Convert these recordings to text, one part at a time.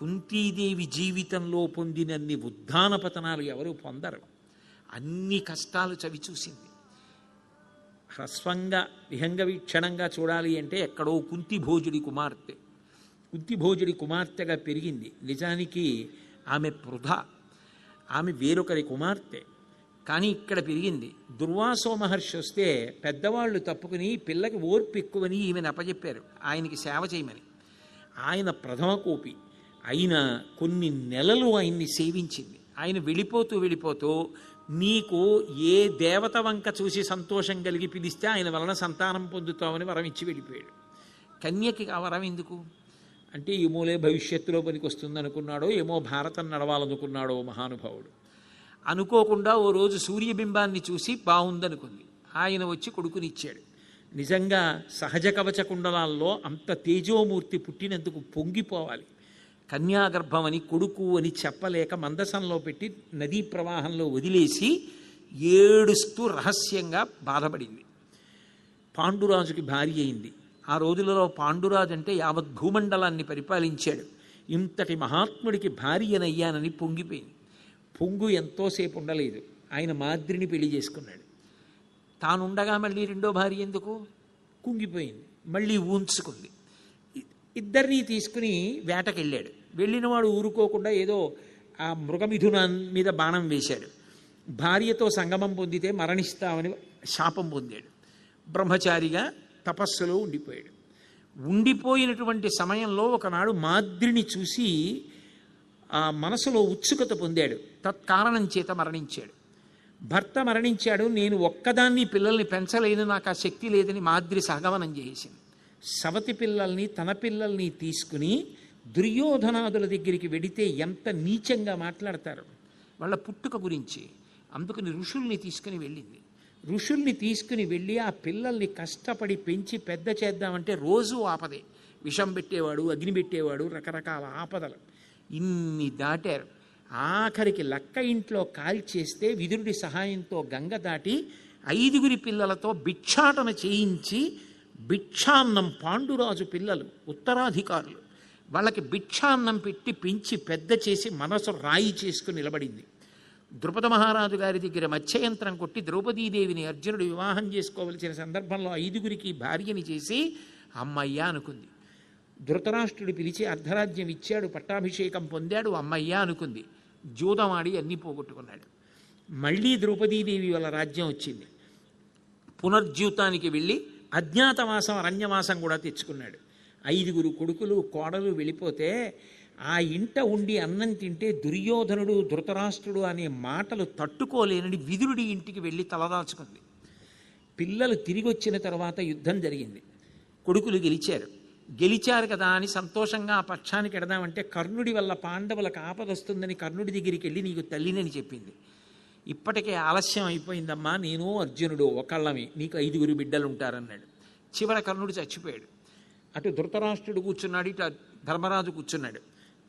కుంతీదేవి జీవితంలో పొందినన్ని ఉద్ధాన పతనాలు ఎవరు పొందరు. అన్ని కష్టాలు చవి చూసింది. హ్రస్వంగా విహంగ వీక్షణంగా చూడాలి అంటే ఎక్కడో కుంతి భోజుడి కుమార్తె. కుంతి భోజుడి కుమార్తెగా పెరిగింది. నిజానికి ఆమె పృథ ఆమె వేరొకరి కుమార్తె. కానీ ఇక్కడ పెరిగింది. దుర్వాసో మహర్షి వస్తే పెద్దవాళ్ళు తప్పుకుని పిల్లకి ఓర్పు ఎక్కువని ఈమెను అప్పచెప్పారు ఆయనకి సేవ చేయమని. ఆయన ప్రథమ కోపి. అయినా కొన్ని నెలలు ఆయన్ని సేవించింది. ఆయన వెళ్ళిపోతూ వెళ్ళిపోతూ నీకు ఏ దేవత వంక చూసి సంతోషం కలిగి పిలిస్తే ఆయన వలన సంతానం పొందుతామని వరం ఇచ్చి వెళ్ళిపోయాడు. కన్యకి ఆ వరం ఎందుకు? అంటే ఏమోలే భవిష్యత్తులో పనికి వస్తుంది అనుకున్నాడో ఏమో భారతం నడవాలనుకున్నాడో మహానుభావుడు. అనుకోకుండా ఓ రోజు సూర్యబింబాన్ని చూసి బాగుందనుకుంది ఆయన వచ్చి కొడుకునిచ్చాడు. నిజంగా సహజ కవచ కుండలాల్లో అంత తేజోమూర్తి పుట్టినందుకు పొంగిపోవాలి. కన్యాగర్భం అని కొడుకు అని చెప్పలేక మందసంలో పెట్టి నదీ ప్రవాహంలో వదిలేసి ఏడుస్తూ రహస్యంగా బాధపడింది. పాండురాజుకి భార్య అయింది. ఆ రోజులలో పాండురాజు అంటే యావత్ భూమండలాన్ని పరిపాలించాడు. ఇంతటి మహాత్ముడికి భార్యనయ్యానని పొంగిపోయింది. పొంగు ఎంతోసేపు ఉండలేదు. ఆయన మాద్రిని పెళ్ళి చేసుకున్నాడు. తానుండగా మళ్ళీ రెండో భార్య ఎందుకు? కుంగిపోయింది. మళ్ళీ ఊంచుకుంది. ఇద్దరినీ తీసుకుని వేటకెళ్ళాడు. వెళ్ళినవాడు ఊరుకోకుండా ఏదో ఆ మృగమిథున మీద బాణం వేశాడు. భార్యతో సంగమం పొందితే మరణిస్తామని శాపం పొందాడు. బ్రహ్మచారిగా తపస్సులో ఉండిపోయాడు. ఉండిపోయినటువంటి సమయంలో ఒకనాడు మాద్రిని చూసి ఆ మనసులో ఉత్సుకత పొందాడు. తత్కారణం చేత మరణించాడు. భర్త మరణించాడు. నేను ఒక్కదాన్ని పిల్లల్ని పెంచలేను. నాకు ఆ శక్తి లేదని మాద్రి సహగమనం చేసింది. సవతి పిల్లల్ని తన పిల్లల్ని తీసుకుని దుర్యోధనాదుల దగ్గరికి వెడితే ఎంత నీచంగా మాట్లాడతారు? వాళ్ళ పుట్టుక గురించి. అందుకని ఋషుల్ని తీసుకుని వెళ్ళింది. ఋషుల్ని తీసుకుని వెళ్ళి ఆ పిల్లల్ని కష్టపడి పెంచి పెద్ద చేద్దామంటే రోజు ఆపదే. విషం పెట్టేవాడు అగ్ని పెట్టేవాడు రకరకాల ఆపదలు. ఇన్ని దాటారు. ఆఖరికి లక్క ఇంట్లో కాల్చేస్తే విదురుడి సహాయంతో గంగ దాటి ఐదుగురి పిల్లలతో భిక్షాటన చేయించి భిక్షాన్నం పాండురాజు పిల్లలు ఉత్తరాధికారులు. వాళ్ళకి భిక్షాన్నం పెట్టి పెంచి పెద్ద చేసి మనసు రాయి చేసుకుని నిలబడింది. ద్రుపద మహారాజు గారి దగ్గర మత్స్యయంత్రం కొట్టి ద్రౌపదీదేవిని అర్జునుడు వివాహం చేసుకోవలసిన సందర్భంలో ఐదుగురికి భార్యని చేసి అమ్మయ్య అనుకుంది. ధృతరాష్ట్రుడు పిలిచి అర్ధరాజ్యం ఇచ్చాడు పట్టాభిషేకం పొందాడు అమ్మయ్య అనుకుంది. జూదమాడి అన్నీ పోగొట్టుకున్నాడు. మళ్ళీ ద్రౌపదీదేవి వాళ్ళ రాజ్యం వచ్చింది. పునర్జీవితానికి వెళ్ళి అజ్ఞాతవాసం అరణ్యవాసం కూడా తెచ్చుకున్నాడు. ఐదుగురు కొడుకులు కోడలు వెళ్ళిపోతే ఆ ఇంట ఉండి అన్నం తింటే దుర్యోధనుడు ధృతరాష్ట్రుడు అనే మాటలు తట్టుకోలేనని విదురుడి ఇంటికి వెళ్ళి తలదాల్చుకుంది పిల్లలు తిరిగి వచ్చిన తర్వాత యుద్ధం జరిగింది. కొడుకులు గెలిచారు. గెలిచారు కదా అని సంతోషంగా ఆ పక్షానికి ఎడదామంటే కర్ణుడి వల్ల పాండవులకు ఆపదొస్తుందని కర్ణుడి దగ్గరికి వెళ్ళి నీకు తల్లినని చెప్పింది. ఇప్పటికే ఆలస్యం అయిపోయిందమ్మా నేను అర్జునుడు ఒకళ్ళమి నీకు ఐదుగురు బిడ్డలు ఉంటారన్నాడు చివర కర్ణుడు చచ్చిపోయాడు. అటు ధృతరాష్ట్రుడు కూర్చున్నాడు ఇటు ధర్మరాజు కూర్చున్నాడు.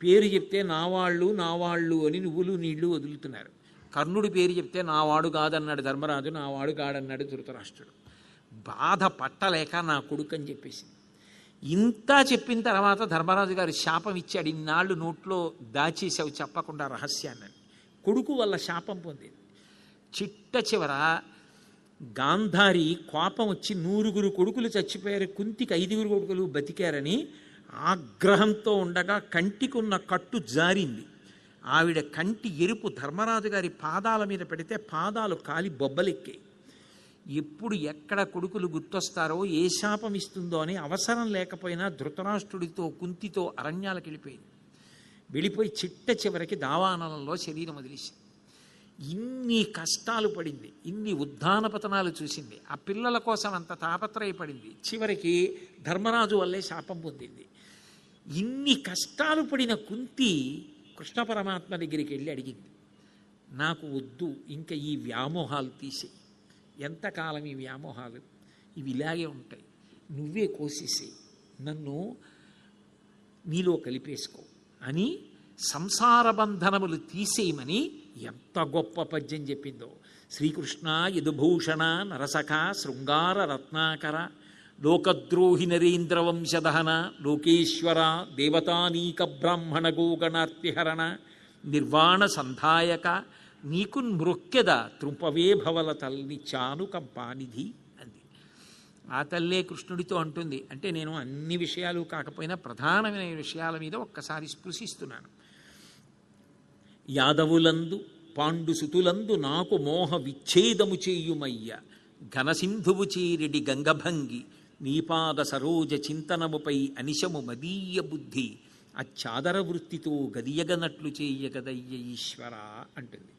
పేరు చెప్తే నా వాళ్ళు నా వాళ్ళు అని నువ్వులు నీళ్ళు వదులుతున్నారు. కర్ణుడి పేరు చెప్తే నావాడు కాదన్నాడు ధర్మరాజు నావాడు కాడన్నాడు ధృతరాష్ట్రుడు. బాధ పట్టలేక నా కొడుకు అని చెప్పేసింది. ఇంత చెప్పిన తర్వాత ధర్మరాజు గారు శాపం ఇచ్చాడు ఇన్నాళ్ళు నోట్లో దాచేసావు చెప్పకుండా రహస్యాన్ని కొడుకు వల్ల శాపం పొందింది. చిట్ట చివర గాంధారి కోపం వచ్చి నూరుగురు కొడుకులు చచ్చిపోయారు కుంతికి ఐదుగురు కొడుకులు బతికారని ఆగ్రహంతో ఉండగా కంటికున్న కట్టు జారింది. ఆవిడ కంటి ఎరుపు ధర్మరాజు గారి పాదాల మీద పెడితే పాదాలు కాలి బొబ్బలెక్కాయి. ఎప్పుడు ఎక్కడ కొడుకులు గుర్తొస్తారో ఏ శాపం ఇస్తుందో అని అవసరం లేకపోయినా ధృతరాష్ట్రుడితో కుంతితో అరణ్యాలకు వెళ్ళిపోయింది వెళ్ళిపోయి చిట్ట చివరికి దావానలంలో శరీరం వదిలేసింది. ఇన్ని కష్టాలు పడింది ఇన్ని ఉద్ధాన పతనాలు చూసింది ఆ పిల్లల కోసం అంత తాపత్రయపడింది చివరికి ధర్మరాజు వల్లే శాపం పొందింది. ఇన్ని కష్టాలు పడిన కుంతి కృష్ణ పరమాత్మ దగ్గరికి వెళ్ళి అడిగింది నాకు వద్దు ఇంకా ఈ వ్యామోహాలు తీసేయి. ఎంతకాలం ఈ వ్యామోహాలు? ఇవి ఇలాగే ఉంటాయి. నువ్వే కోసేసేయి. నన్ను నీలో కలిపేసుకో అని సంసార బంధనములు తీసేయమని ఎంత గొప్ప పద్యం చెప్పిందో. శ్రీకృష్ణ యదుభూషణ నరసఖ శృంగార రత్నాకర లోకద్రోహి నరేంద్రవంశదహన లోకేశ్వర దేవతానీక బ్రాహ్మణ గోగణార్తిహరణ నిర్వాణ సంధాయక నీకు మృక్కెద తృంపవే భవల తల్లి చాను కంపానిధి అంది. ఆ తల్లే కృష్ణుడితో అంటుంది. అంటే నేను అన్ని విషయాలు కాకపోయినా ప్రధానమైన విషయాల మీద ఒక్కసారి స్పృశిస్తున్నాను. యాదవులందు పాండుసుతులందు నాకు మోహ విచ్ఛేదము చేయుమయ్య. ఘనసింధువు చీరిడి గంగభంగి నీపాద సరోజ చింతనముపై అనిశము మదీయ బుద్ధి. అచ్చాదర వృత్తితో గదియగనట్లు చేయగదయ్య ఈశ్వర అంటుంది.